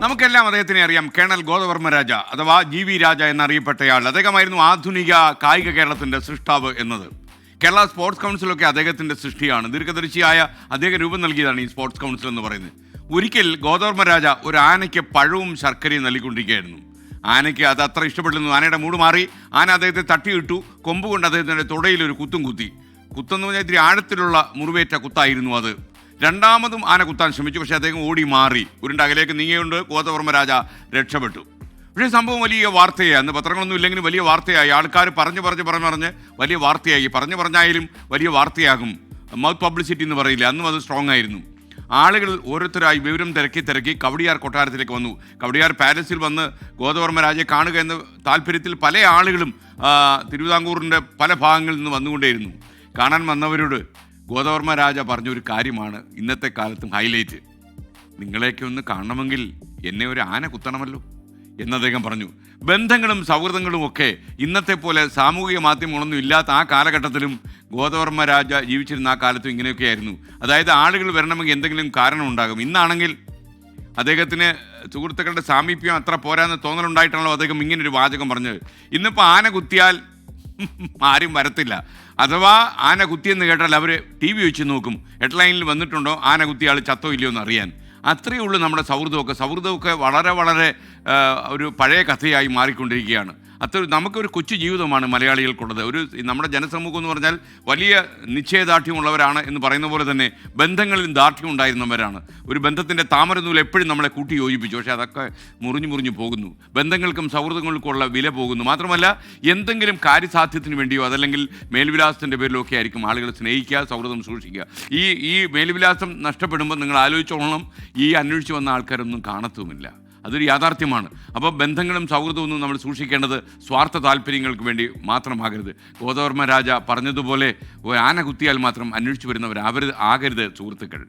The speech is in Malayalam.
നമുക്കെല്ലാം അദ്ദേഹത്തിനെ അറിയാം. കേണൽ ഗോദവർമ്മ രാജ അഥവാ ജി വി രാജ എന്നറിയപ്പെട്ടയാൾ. അദ്ദേഹമായിരുന്നു ആധുനിക കായിക കേരളത്തിന്റെ സൃഷ്ടാവ് എന്നത്. കേരള സ്പോർട്സ് കൗൺസിലൊക്കെ അദ്ദേഹത്തിന്റെ സൃഷ്ടിയാണ്. ദീർഘദർശിയായ അദ്ദേഹം രൂപം നൽകിയതാണ് ഈ സ്പോർട്സ് കൗൺസിൽ എന്ന് പറയുന്നത്. ഒരിക്കൽ ഗോദവർമ്മ രാജ ഒരു ആനയ്ക്ക് പഴവും ശർക്കരയും നൽകിക്കൊണ്ടിരിക്കുകയായിരുന്നു. ആനയ്ക്ക് അത് അത്ര ഇഷ്ടപ്പെട്ടിരുന്നു. ആനയുടെ മൂട് മാറി ആന അദ്ദേഹത്തെ തട്ടിയിട്ടു കൊമ്പ് കൊണ്ട് അദ്ദേഹത്തിന്റെ തുടയിൽ ഒരു കുത്തും കുത്തി. കുത്തെന്ന് പറഞ്ഞാൽ ഇത്തിരി ആഴത്തിലുള്ള മുറിവേറ്റ കുത്തായിരുന്നു അത്. രണ്ടാമതും ആന കുത്താൻ ശ്രമിച്ചു. പക്ഷേ അദ്ദേഹം ഓടി മാറി. ഉരുണ്ട അകലേക്ക് നീങ്ങിയുകൊണ്ട് ഗോതവർമ്മ രാജ രക്ഷപ്പെട്ടു. പക്ഷേ സംഭവം വലിയ വാർത്തയായി. അന്ന് പത്രങ്ങളൊന്നും ഇല്ലെങ്കിലും വലിയ വാർത്തയായി. ആൾക്കാർ പറഞ്ഞു പറഞ്ഞു പറഞ്ഞു പറഞ്ഞ് വലിയ വാർത്തയായി. പറഞ്ഞു പറഞ്ഞായാലും വലിയ വാർത്തയാകും. മൗത്ത് പബ്ലിസിറ്റി എന്ന് പറയില്ല അന്നും അത് സ്ട്രോങ് ആയിരുന്നു. ആളുകൾ ഓരോരുത്തരായി വിവരം തിരക്കി തിരക്കി കവടിയാർ കൊട്ടാരത്തിലേക്ക് വന്നു. കവടിയാർ പാലസിൽ വന്ന് ഗോതവർമ്മ രാജയെ കാണുക എന്ന താല്പര്യത്തിൽ പല ആളുകളും തിരുവിതാംകൂറിന്റെ പല ഭാഗങ്ങളിൽ നിന്ന് വന്നുകൊണ്ടേയിരുന്നു. കാണാൻ വന്നവരോട് ഗോദവർമ്മ രാജ പറഞ്ഞൊരു കാര്യമാണ് ഇന്നത്തെ കാലത്തും ഹൈലൈറ്റ് നിങ്ങളെയൊക്കെ ഒന്ന് കാണണമെങ്കിൽ എന്നെ ഒരു ആന കുത്തണമല്ലോ എന്ന് അദ്ദേഹം പറഞ്ഞു. ബന്ധങ്ങളും സൗഹൃദങ്ങളും ഒക്കെ ഇന്നത്തെ പോലെ സാമൂഹിക മാധ്യമങ്ങളൊന്നും ഇല്ലാത്ത ആ കാലഘട്ടത്തിലും ഗോദവർമ്മ രാജ ജീവിച്ചിരുന്ന ആ കാലത്തും ഇങ്ങനെയൊക്കെ ആയിരുന്നു. അതായത് ആളുകൾ വരണമെങ്കിൽ എന്തെങ്കിലും കാരണം ഉണ്ടാകും. ഇന്നാണെങ്കിൽ അദ്ദേഹത്തിന് സുഹൃത്തുക്കളുടെ സാമീപ്യം അത്ര പോരാന്ന് തോന്നലുണ്ടായിട്ടാണല്ലോ അദ്ദേഹം ഇങ്ങനൊരു വാചകം പറഞ്ഞത്. ഇന്നിപ്പോൾ ആന കുത്തിയാൽ ആരും വരത്തില്ല. അഥവാ ആന കുത്തിയെന്ന് കേട്ടാൽ അവർ ടി വി വെച്ച് നോക്കും. ഹെഡ്ലൈനിൽ വന്നിട്ടുണ്ടോ? ആന കുത്തിയ ആൾ ചത്തോ ഇല്ലയോ എന്ന് അറിയാൻ. അത്രയേ ഉള്ളൂ നമ്മുടെ സൗഹൃദമൊക്കെ. സൗഹൃദമൊക്കെ വളരെ വളരെ ഒരു പഴയ കഥയായി മാറിക്കൊണ്ടിരിക്കുകയാണ്. അത്ര നമുക്കൊരു കൊച്ചു ജീവിതമാണ് മലയാളികൾക്കുള്ളത് ഒരു നമ്മുടെ ജനസമൂഹം എന്ന് പറഞ്ഞാൽ വലിയ നിശ്ചയദാർഢ്യമുള്ളവരാണ് എന്ന് പറയുന്ന പോലെ തന്നെ ബന്ധങ്ങളിൽ ദാർഢ്യം ഉണ്ടായിരുന്നവരാണ്. ഒരു ബന്ധത്തിന്റെ താമരനൂൽ എപ്പോഴും നമ്മളെ കൂട്ടി യോജിപ്പിച്ചു. പക്ഷേ അതൊക്കെ മുറിഞ്ഞു മുറിഞ്ഞു പോകുന്നു. ബന്ധങ്ങൾക്കും സൗഹൃദങ്ങൾക്കുമുള്ള വില പോകുന്നു. മാത്രമല്ല എന്തെങ്കിലും കാര്യസാധ്യത്തിന് വേണ്ടിയോ അതല്ലെങ്കിൽ മേൽവിലാസത്തിന്റെ പേരിലോ ഒക്കെ ആയിരിക്കും ആളുകൾ സ്നേഹിക്കുക സൗഹൃദം സൂക്ഷിക്കുക. ഈ ഈ മേൽവിലാസം നഷ്ടപ്പെടുമ്പോൾ നിങ്ങൾ ആലോചിച്ചോളണം. ഈ അന്വേഷിച്ച് വന്ന ആൾക്കാരൊന്നും കാണത്തുമില്ല. അതൊരു യാഥാർത്ഥ്യമാണ്. അപ്പോൾ ബന്ധങ്ങളും സൗഹൃദവും നമ്മൾ സൂക്ഷിക്കേണ്ടത് സ്വാർത്ഥ താല്പര്യങ്ങൾക്ക് വേണ്ടി മാത്രമാകരുത്. ഗോദവർമ്മ രാജ പറഞ്ഞതുപോലെ ആന കുത്തിയാൽ മാത്രം അന്വേഷിച്ചു വരുന്നവരാവരുത് ആകരുത് സുഹൃത്തുക്കൾ.